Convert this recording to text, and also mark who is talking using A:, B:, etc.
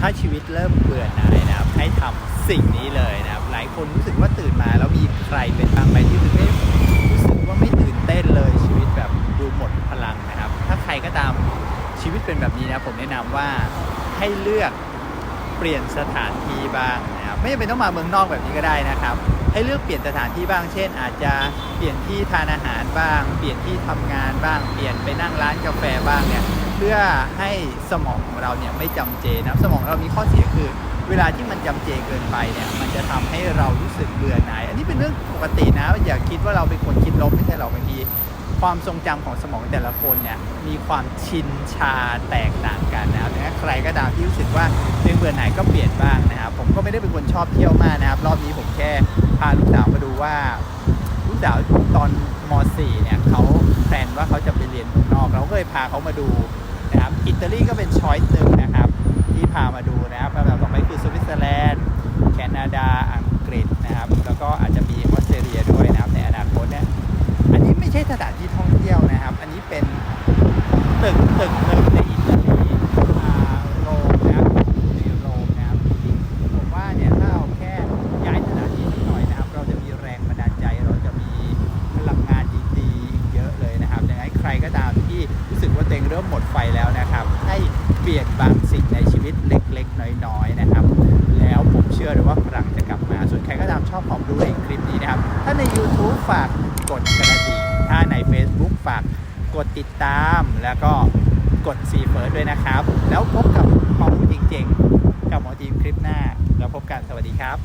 A: ถ้าชีวิตเริ่มเบื่อหน่ายนะครับ ให้ทำสิ่งนี้เลยนะครับ หลายคนรู้สึกว่าตื่นมาแล้วมีใครเป็นบ้างไหมที่รู้สึกเอ๊ะรู้สึกว่าไม่ตื่นเต้นเลยชีวิตแบบดูหมดพลังนะครับ ถ้าใครก็ตามชีวิตเป็นแบบนี้นะผมแนะนำว่าให้เลือกเปลี่ยนสถานที่บ้างน ไม่จำเป็นต้องมาเมืองนอกแบบนี้ก็ได้นะครับ ให้เลือกเปลี่ยนสถานที่บ้าง เช่น อาจจะเปลี่ยนที่ทานอาหารบ้าง เปลี่ยนที่ทำงานบ้าง เปลี่ยนไปนั่งร้านกาแฟบ้างเนี่ย เพื่อให้สมองของเราเนี่ยไม่จำเจนะ สมองเรามีข้อเสียคือ เวลาที่มันจำเจเกินไปเนี่ย มันจะทำให้เรารู้สึกเบื่อหน่าย อันนี้เป็นเรื่องปกตินะ อย่าคิดว่าเราเป็นคนคิดลบไม่ใช่หรอกบางทีความทรงจำของสมองแต่ละคนเนี่ยมีความชินชาแตกต่างกันนะครับดังนั้นใครก็ตามที่รู้สึกว่า เรื่องเบื่อหน่ายก็เปลี่ยนบ้างนะครับ ผมก็ไม่ได้เป็นคนชอบเที่ยวมากนะครับ รอบนี้ผมแค่พาลูกสาวมาดูว่าลูกสาวตอนม .4 เนี่ยเขาแพลนว่าเขาจะไปเรียนเมืองนอก เราก็เลยพาเขามาดูนะครับอิตาลีก็เป็นช้อยส์หนึ่งนะครับที่พามาดูนะครับลำดับต่อไปคือสวิตเซอร์แลนด์แคนาดาอังกฤษนะครับแล้วก็อาจจะมีออสเตรเลียด้วยนะครับในอนาคตเนี่ยอันนี้ไม่ใช่สถานที่ท่องเที่ยวนะครับ อันนี้เป็นตึกตึกหนึ่งใน ตัวเองเริ่มหมดไฟแล้วนะครับ ให้เปลี่ยนบางสิ่งในชีวิตเล็กๆ น้อยๆนะครับ แล้วผมเชื่อเลยว่าพลังจะกลับมา ส่วนใครก็ตามชอบผมดูในคลิปนี้นะครับ ถ้าใน YouTube ฝากกดกระดิ่งถ้าใน Facebook ฝากกดติดตามแล้วก็กดซีเฟิร์ด้วยนะครับ แล้วพบกับข้อมูลจริงๆ กับหมอจีมคลิปหน้า แล้วพบกันสวัสดีครับ